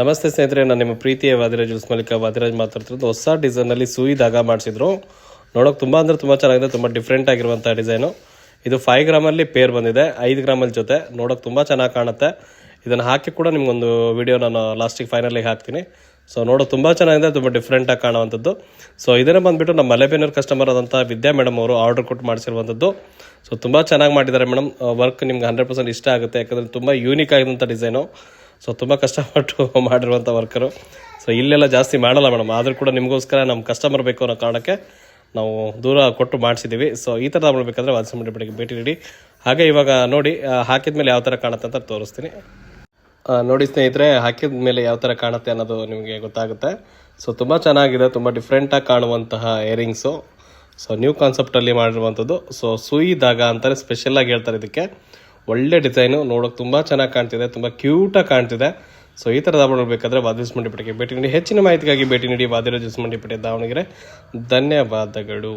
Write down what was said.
ನಮಸ್ತೆ ಸ್ನೇಹಿತರೆ, ನಾನು ನಿಮ್ಮ ಪ್ರೀತಿಯ ವಾದಿರಾಜ್ ಜುಲ್ಸ್ ಮಲ್ಲಿಕ. ವಾದಿರಾಜ್ ಮಾತಾಡ್ತಿರೋದು ಹೊಸ ಡಿಸೈನಲ್ಲಿ ಸೂಯಿ ದಾಗ ಮಾಡಿಸಿದ್ರು. ನೋಡೋಕೆ ತುಂಬ ಅಂದರೆ ತುಂಬ ಚೆನ್ನಾಗಿದೆ, ತುಂಬ ಡಿಫ್ರೆಂಟ್ ಆಗಿರುವಂಥ ಡಿಸೈನು ಇದು ಫೈವ್ ಗ್ರಾಮಲ್ಲಿ ಪೇರ್ ಬಂದಿದೆ, ಐದು ಗ್ರಾಮಲ್ಲಿ ಜೊತೆ. ನೋಡೋಕೆ ತುಂಬ ಚೆನ್ನಾಗಿ ಕಾಣುತ್ತೆ. ಇದನ್ನು ಹಾಕಿ ಕೂಡ ನಿಮಗೊಂದು ವಿಡಿಯೋ ನಾನು ಲಾಸ್ಟಿಗೆ ಫೈನಲಿಗೆ ಹಾಕ್ತೀನಿ. ಸೊ ನೋಡೋಕೆ ತುಂಬ ಚೆನ್ನಾಗಿದೆ, ತುಂಬ ಡಿಫ್ರೆಂಟಾಗಿ ಕಾಣುವಂಥದ್ದು. ಸೊ ಇದನ್ನು ಬಂದುಬಿಟ್ಟು ನಮ್ಮ ಮಲೆಬೇನೂರು ಕಸ್ಟಮರ್ ಆದಂಥ ವಿದ್ಯಾ ಮೇಡಮ್ ಅವರು ಆರ್ಡರ್ ಕೊಟ್ಟು ಮಾಡಿಸಿರುವಂಥದ್ದು. ಸೊ ತುಂಬ ಚೆನ್ನಾಗಿ ಮಾಡಿದ್ದಾರೆ ಮೇಡಮ್ ವರ್ಕ್ ನಿಮ್ಗೆ ಹಂಡ್ರೆಡ್ ಪರ್ಸೆಂಟ್ ಇಷ್ಟ ಆಗುತ್ತೆ, ಯಾಕಂದರೆ ತುಂಬ ಯೂನಿಕ್ ಆಗಿದಂಥ ಡಿಸೈನು ಸೊ ತುಂಬ ಕಷ್ಟಪಟ್ಟು ಮಾಡಿರುವಂಥ ವರ್ಕರು ಸೊ ಇಲ್ಲೆಲ್ಲ ಜಾಸ್ತಿ ಮಾಡಲ್ಲ ಮೇಡಮ್ ಆದರೂ ಕೂಡ ನಿಮಗೋಸ್ಕರ ನಮ್ಮ ಕಸ್ಟಮರ್ ಬೇಕು ಅನ್ನೋ ಕಾರಣಕ್ಕೆ ನಾವು ದೂರ ಕೊಟ್ಟು ಮಾಡಿಸಿದ್ದೀವಿ. ಸೊ ಈ ಥರ ಮಾಡಬೇಕಾದ್ರೆ ವಾದಿಸ್ಬಿಟ್ಟು ಬೆಳಗ್ಗೆ ಭೇಟಿ ನೀಡಿ. ಹಾಗೆ ಇವಾಗ ನೋಡಿ ಹಾಕಿದ ಮೇಲೆ ಯಾವ ಥರ ಕಾಣುತ್ತೆ ಅಂತ ತೋರಿಸ್ತೀನಿ. ನೋಡಿ ಸ್ನೇಹಿತರೆ, ಹಾಕಿದ ಮೇಲೆ ಯಾವ ಥರ ಕಾಣುತ್ತೆ ಅನ್ನೋದು ನಿಮಗೆ ಗೊತ್ತಾಗುತ್ತೆ. ಸೊ ತುಂಬ ಚೆನ್ನಾಗಿದೆ, ತುಂಬ ಡಿಫ್ರೆಂಟಾಗಿ ಕಾಣುವಂತಹ ಇಯರಿಂಗ್ಸು ಸೊ ನ್ಯೂ ಕಾನ್ಸೆಪ್ಟಲ್ಲಿ ಮಾಡಿರುವಂಥದ್ದು. ಸೊ ಸೂಯಿ ದಾಗ ಅಂತಾರೆ ಸ್ಪೆಷಲಾಗಿ ಹೇಳ್ತಾರೆ ಇದಕ್ಕೆ. ಒಳ್ಳೆ ಡಿಸೈನು, ನೋಡೋಕೆ ತುಂಬ ಚೆನ್ನಾಗಿ ಕಾಣ್ತಿದೆ, ತುಂಬ ಕ್ಯೂಟಾಗಿ ಕಾಣ್ತಿದೆ. ಸೊ ಈ ಥರದ ಬೇಕಾದರೆ ವಾದಿಸ್ ಪಟ್ಟಿಗೆ ಭೇಟಿ ನೀಡಿ. ಹೆಚ್ಚಿನ ಮಾಹಿತಿಗಾಗಿ ಭೇಟಿ ನೀಡಿ ವಾದಿರೋ ಮಂಡಿಪಟ್ಟೆ ಮಂಡಿಪೇಟೆ ದಾವಣಗೆರೆ. ಧನ್ಯವಾದಗಳು.